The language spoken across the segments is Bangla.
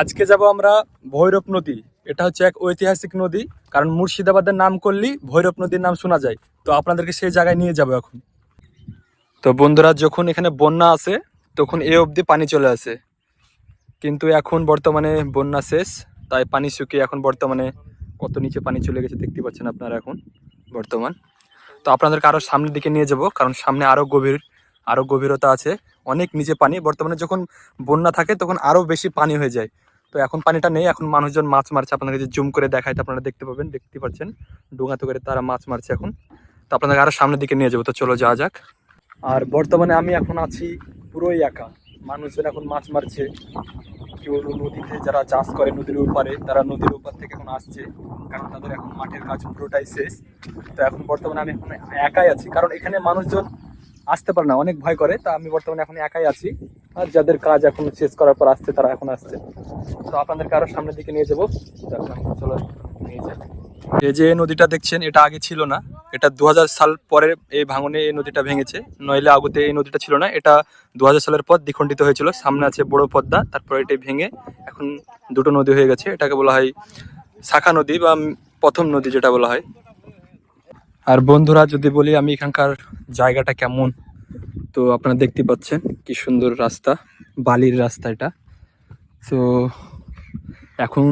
আজকে যাব আমরা ভৈরব নদী। এটা হচ্ছে এক ঐতিহাসিক নদী, কারণ মুর্শিদাবাদের নাম করলেই ভৈরব নদীর নাম শোনা যায়। তো আপনাদেরকে সেই জায়গায় নিয়ে যাব এখন। তো বন্ধুরা, যখন এখানে বন্যা আসে, তখন এ অবধি পানি চলে আসে। কিন্তু এখন বর্তমানে বন্যা শেষ, তাই পানি শুকিয়ে এখন বর্তমানে কত নিচে পানি চলে গেছে দেখতে পাচ্ছেন আপনারা এখন, বর্তমান। তো আপনাদেরকে আরও সামনের দিকে নিয়ে যাব, কারণ সামনে আরও গভীর আরও গভীরতা আছে, অনেক নিচে পানি। বর্তমানে যখন বন্যা থাকে, তখন আরও বেশি পানি হয়ে যায়। তো এখন পানিটা নেই, এখন মানুষজন মাছ মারছে। আপনাদের যে জুম করে দেখায় আপনারা দেখতে পাবেন, দেখতে পাচ্ছেন। ডোঙাতে করে তারা মাছ মারছে এখন। তো আপনাদের আরও সামনের দিকে নিয়ে যাব, তো চলো যাওয়া যাক। আর বর্তমানে আমি এখন আছি পুরোই একা। মানুষজন এখন মাছ মারছে। কেউ নদীতে যারা চাষ করে নদীর ওপারে, তারা নদীর ওপার থেকে এখন আসছে। কারণ তাদের এখন মাঠের কাজ পুরোটাই শেষ। তো এখন বর্তমানে আমি এখন একাই আছি। কারণ এখানে মানুষজন আসতে পারে না, অনেক ভয় করে। তা আমি বর্তমানে এখন একাই আছি। আর যাদের কাজ এখন শেষ করার পর আসছে, তারা এখন আসছে। তো আপনাদেরকে আরও সামনের দিকে নিয়ে যাব। চলো নিয়ে। এই যে নদীটা দেখছেন, এটা আগে ছিল না। এটা দু হাজার সাল পরে এই ভাঙনে এই নদীটা ভেঙেছে। নইলে আগতে এই নদীটা ছিল না। এটা দু হাজার সালের পর দ্বিখণ্ডিত হয়েছিল। সামনে আছে বড় পদ্মা, তারপর এটাই ভেঙে এখন দুটো নদী হয়ে গেছে। এটাকে বলা হয় শাখা নদী বা প্রথম নদী যেটা বলা হয়। আর বন্ধুরা, যদি বলি আমি এখানকার জায়গাটা কেমন, তো আপনারা দেখতে পাচ্ছেন। কি সুন্দর রাস্তা, বালির রাস্তা এটা। তো এখন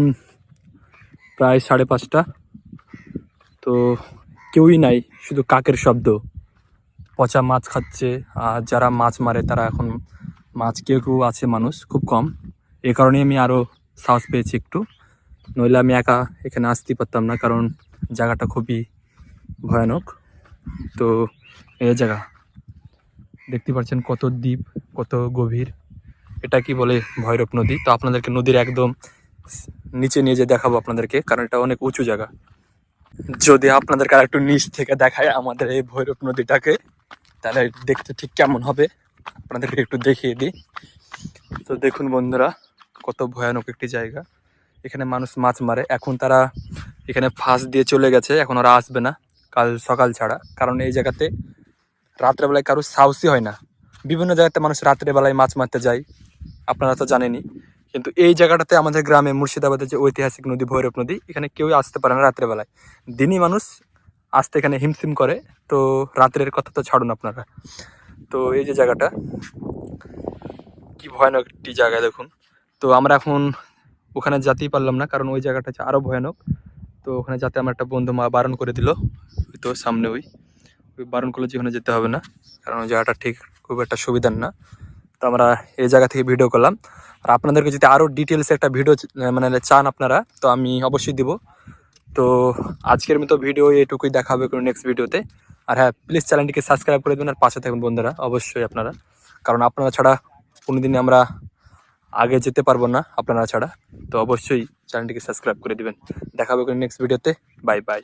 প্রায় সাড়ে পাঁচটা। তো কেউই নাই, শুধু কাকের শব্দ। পচা মাছ খাচ্ছে, আর যারা মাছ মারে তারা এখন মাছ, কেউ কেউ আছে মানুষ, খুব কম। এ কারণে আমি আরও সাহস পেয়েছি একটু। নইলে আমি একা এখানে আসতেই পারতাম না, কারণ জায়গাটা খুবই ভয়ানক। তো এই জায়গা, দেখতে পাচ্ছেন কত দ্বীপ। কত গভীর? এটা কি বলে ভৈরব নদী? তো আপনাদেরকে নদীর একদম নিচে নিয়ে যে দেখাবো আপনাদেরকে, কারণ এটা অনেক উঁচু জায়গা। যদি আপনাদেরকে আর একটু নিচ থেকে দেখায় আমাদের এই ভৈরব নদীটাকে, তাহলে দেখতে ঠিক কেমন হবে? আপনাদেরকে একটু দেখিয়ে দিই। তো দেখুন বন্ধুরা, কত ভয়ানক একটি জায়গা। এখানে মানুষ মাছ মারে। এখন তারা এখানে ফাঁস দিয়ে চলে গেছে, এখন ওরা আসবে না, কাল সকাল ছাড়া। কারণ এই জায়গাতে রাত্রেবেলায় কারও সাহসই হয় না। বিভিন্ন জায়গাতে মানুষ রাত্রেবেলায় মাছ মারতে যায়। আপনারা তো জানেনই। কিন্তু এই জায়গাটাতে আমাদের গ্রামে মুর্শিদাবাদের যে ঐতিহাসিক নদী, ভৈরব নদী, এখানে কেউই আসতে পারে না রাত্রেবেলায় দিনই মানুষ আসতে এখানে হিমসিম করে। তো রাত্রের কথা তো ছাড়ুন আপনারা। তো এই যে জায়গাটা, কি ভয়ানক একটি জায়গা দেখুন। তো আমরা এখন ওখানে যেতেই পারলাম না, কারণ ওই জায়গাটা আরও ভয়ানক। তো ওখানে যাতে আমার একটা বন্ধু মা বারণ করে দিল, ওই তো সামনে ওই। ওই বারণ করলে যে ওখানে যেতে হবে না, কারণ ওই জায়গাটা ঠিক খুব একটা সুবিধার না। তো আমরা এই জায়গা থেকে ভিডিও করলাম। আর আপনাদেরকে যদি আরও ডিটেলস একটা ভিডিও মানে চান আপনারা, তো আমি অবশ্যই দিব। তো আজকের মতো ভিডিও এটুকুই দেখা হবে কোনো নেক্সট ভিডিওতে আর হ্যাঁ প্লিজ চ্যানেলটিকে সাবস্ক্রাইব করে দেবেন আর পাশে থাকুন বন্ধুরা, অবশ্যই আপনারা। কারণ আপনারা ছাড়া কোনো কোনোদিনই আমরা আগে যেতে পারব না, আপনারা ছাড়া। তো অবশ্যই চ্যানেলটিকে সাবস্ক্রাইব করে দিবেন। দেখা হবে কোনো নেক্সট ভিডিওতে বাই বাই